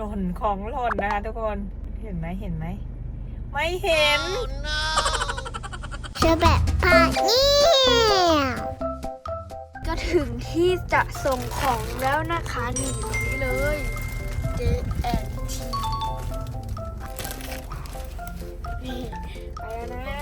หล่นของหล่นนะคะทุกคนเห็นไหมเห็นไหม ไม่เห็นเชอแบบพาเนี่ยก็ถึงที่จะส่งของแล้วนะคะนี่ตรงนี้เลย JNT นี่ไปแล้วนะ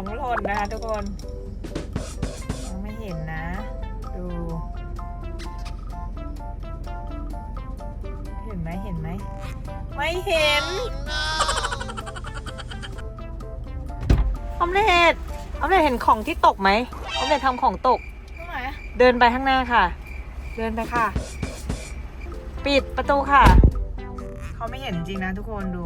ของหล่นนะคะทุกคนยังไม่เห็นนะ ดู เห็นไหมเห็นไหม ไม่เห็นออมเล็ตออมเล็ตเห็นของที่ตกไหมออมเล็ตทำของตกตรงไหนเดินไปข้างหน้าค่ะ เดินไปค่ะ ปิดประตูค่ะ เขาไม่เห็นจริงนะทุกคนดู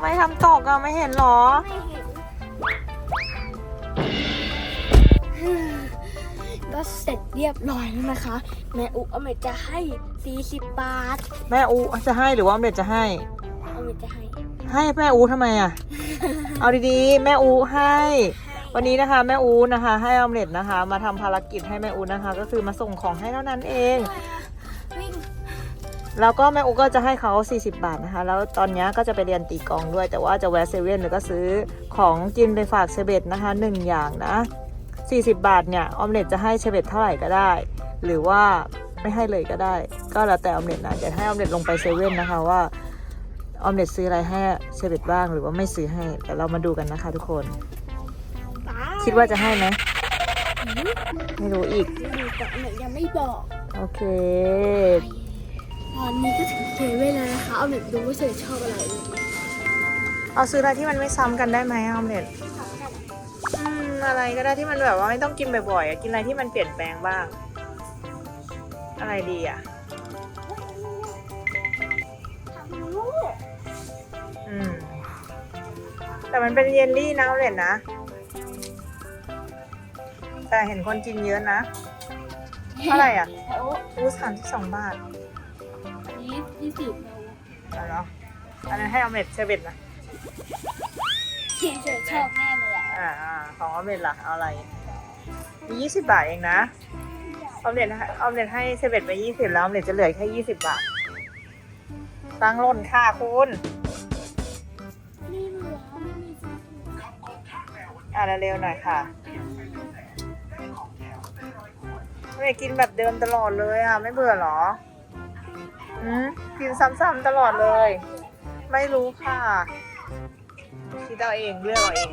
ไม่ทำตกอะไม่เห็นหรอ ไม่เห็นก็เสร็จเรียบร้อยแล้วนะคะ แม่อุอเมจะให้ 40 บาทแม่อูจะให้หรือว่าออมเล็ตจะให้ อเมจะให้ให้แม่อูทำไมอะเอาดีๆ แม่อูให้ วันนี้นะคะ แม่อูนะคะ ให้ออมเล็ตนะคะ มาทำภารกิจให้แม่อูนะคะ ก็คือมาส่งของให้เท่านั้นเองวิ่ง แล้วก็แม่อูก็จะให้เขา 40 บาทนะคะ แล้วตอนนี้ก็จะไปเรียนตีกลองด้วย แต่ว่าจะแวะเซเว่นหรือก็ซื้อของกินไปฝากเชเบตนะคะหนึ่งอย่างนะ 40 บาทเนี่ยออมเล็ตจะให้เชเบตเท่าไหร่ก็ได้ หรือว่าไม่ให้เลยก็ได้ ก็แล้วแต่ออมเล็ตนะเดี๋ยวให้ออมเล็ตลงไปเซเว่นนะคะว่าออมเล็ตซื้ออะไรให้เชเบตบ้างหรือว่าไม่ซื้อให้แต่เรามาดูกันนะคะ ทุกคนป้าคิดว่าจะให้ไหมไม่รู้อีกดูแต่อเมยังไม่บอก โอเค ตอนนี้ก็ถึงเซเว่นแล้วนะคะเอาเมดูว่าเธอชอบอะไรเอาซื้ออะไรที่มันไม่ซ้ำกันได้ไหมออมเล็ตอืมอะไรก็ได้ที่มันแบบว่าไม่ต้องกินบ่อยๆอะกินอะไรที่มันเปลี่ยนแปลงบ้าง อะไรดีอะ อืม แต่มันเป็นเยลลี่นะเลยนะ แต่เห็นคนกินเยอะนะเท่าไหร่อะอู้สามสิบสองบาท นี้ยี่สิบแล้วเอาเหรออันนั้นให้ออมเล็ตเชอร์เบตนะที่เธอชอบแน่เลยอะอ่าอ่าของออมเล็ตล่ะเอาอะไร มียี่สิบบาทเองนะออมเล็ตให้ออมเล็ตให้เชอร์เบตไปยี่สิบแล้วออมเล็ตจะเหลือแค่ยี่สิบบาท ตังค์หล่นค่ะคุณไม่เหลือไม่มีอ่าเร็วๆหน่อยค่ะไม่กินแบบเดิมตลอดเลยอะ ไม่เบื่อเหรอ อืมกินซ้ำๆตลอดเลย ไม่รู้ค่ะคิดเอาเองเลือกเอาเอง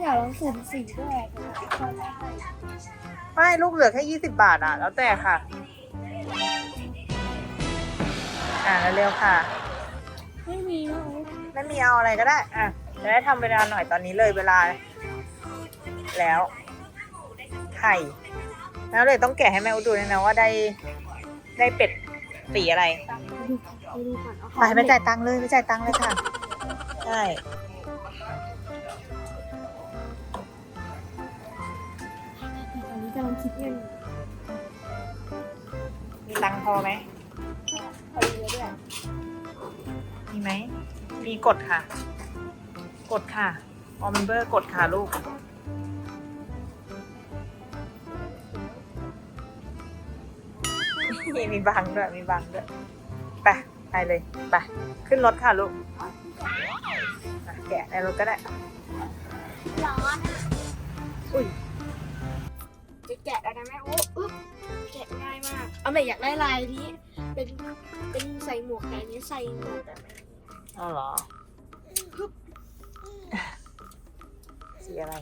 อยากลองสุ่มสีด้วยไม่ลูกเหลือแค่ยี่สิบบาทอะ แล้วแต่ค่ะ อ่าเร็วๆค่ะ ไม่มีแล้วไม่มีเอาอะไรก็ได้ อะจะได้ทำเวลาหน่อยตอนนี้เลยเวลา แล้ว ไข่ แล้วเลยต้องแกะให้แม่อุดดูด้วยนะว่าได้ ได้เป็ดสีอะไรไปดูก่อนเอาไปไปจ่ายตังค์เลยไปจ่ายตังค์เลยค่ะใช่ตอนนี้กำลังคิดเงินมีตังค์พอไหมพอดีเลยด้วยมีไหม มีกดค่ะ กดค่ะ ออมเบอร์กดค่ะลูก มีมีบังด้วย มีบังด้วย ไป ไปเลย ไป ขึ้นรถค่ะลูกอะแกะในรถก็ได้ ร้อนอะอุ้ย จะแกะแล้วนะแม่โอ้อึ๊บแกะง่ายมาก เอาไม่อยากได้ลายนี้เป็นเป็นใส่หมวกแต่อันนี้ใส่หมวกแบบเอาเหรอ สีอะไร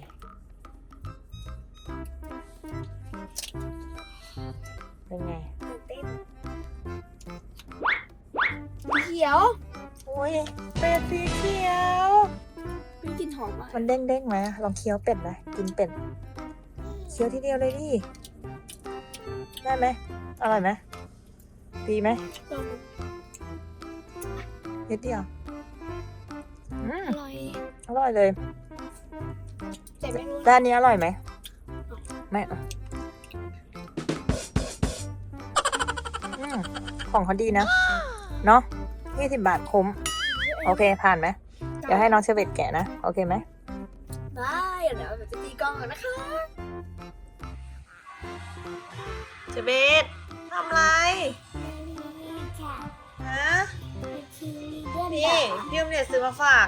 เป็ดสีเขียวมีกลิ่นหอมอะมันเด้งเด้งๆไหมลองเคี้ยวเป็ดไหมกินเป็ดเคี้ยวทีเดียวเลยดิได้ไหมอร่อยไหมดีไหมลองนิดเดียวอืมอร่อยอร่อยเลยแต่ไม่รู้ด้านนี้อร่อยไหมไม่อะอืมของเขาดีนะ เนาะยี่สิบบาทคุ้ม โอเคผ่านไหมเดี๋ยวให้น้องเชเวตแกะนะ โอเคไหมได้เดี๋ยวเราจะตีกลองกันนะคะเชเวตทำไรค่ะฮะเป็นทีวีเดือนนี่ยืมเน็ตซื้อมาฝาก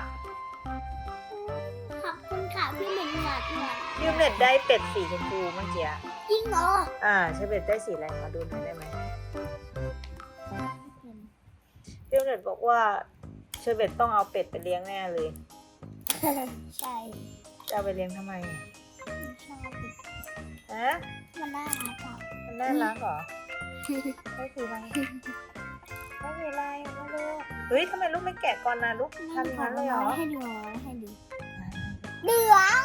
ขอบคุณค่ะพี่หนึ่งหลัดหลัดยืมเน็ตได้เป็ดสีชมพูเมื่อกี้จริงเหรอ อ่าเชเวตได้สีอะไรมาดูหน่อยได้ไหมยืมเน็ตบอกว่า เชเวตต้องเอาเป็ดไปเลี้ยงแน่เลย ใช่จะเอาไปเลี้ยงทำไมอะชอบฮะมันน่ารักอะมันน่ารักเหรอไม่คืออะไรไม่มีอะไรไม่รู้เฮ้ยทำไมลูกไม่แกะก่อนนะลูกทำอย่างนั้นเลยเหรอให้ดูให้ดูเหลือง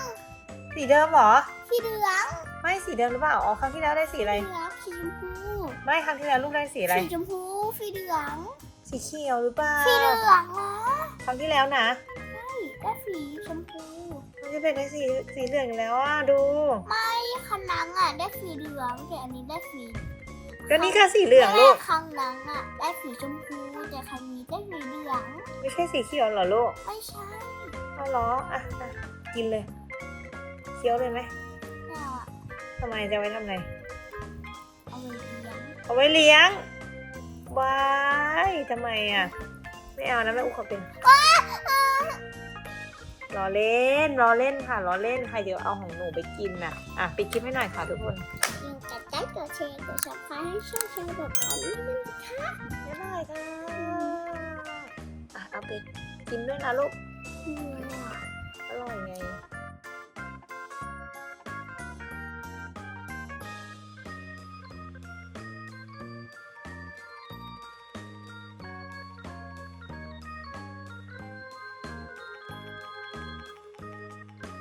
สีเดิมเหรอสีเหลืองไม่สีเดิมหรือเปล่าอ๋อครั้งที่แล้วได้สีอะไรเหลืองสีชมพูไม่ครั้งที่แล้วลูกได้สีอะไรสีชมพูสีเหลือง สีเขียวหรือเปล่าสีเหลืองเหรอครั้งที่แล้วนะใช่ได้สีชมพูมันจะเป็นได้สีสีเหลืองอีกแล้วอะดู ไม่คันนังอะได้สีเหลืองแต่อันนี้ได้สีก็นี่ค่ะสีเหลืองลูกคันนังอะได้สีชมพูแต่คันนี้ได้สีเหลืองไม่ใช่สีเขียวเหรอลูกไม่ใช่เอาเหรออะอะกินเลยเคี้ยวเลยไหมเนี่ยอะทำไมจะไว้ทำไงเอาไว้เลี้ยงเอาไว้เลี้ยง ว้ายทำไมอะ ไม่เอานะแม่อุขอเป็นรอเล่นรอเล่นค่ะรอเล่นใครเดี๋ยวเอาของหนูไปกินน่ะอะปิดคลิปให้หน่อยค่ะทุกคนยิงกัดใจตัวเชนตัวชับไฟให้ช่วยเชนแบบอันนี้นึงบ๊ายบายค่ะอะเอาไปกินด้วยนะลูกเหนื่อยอะอร่อยไง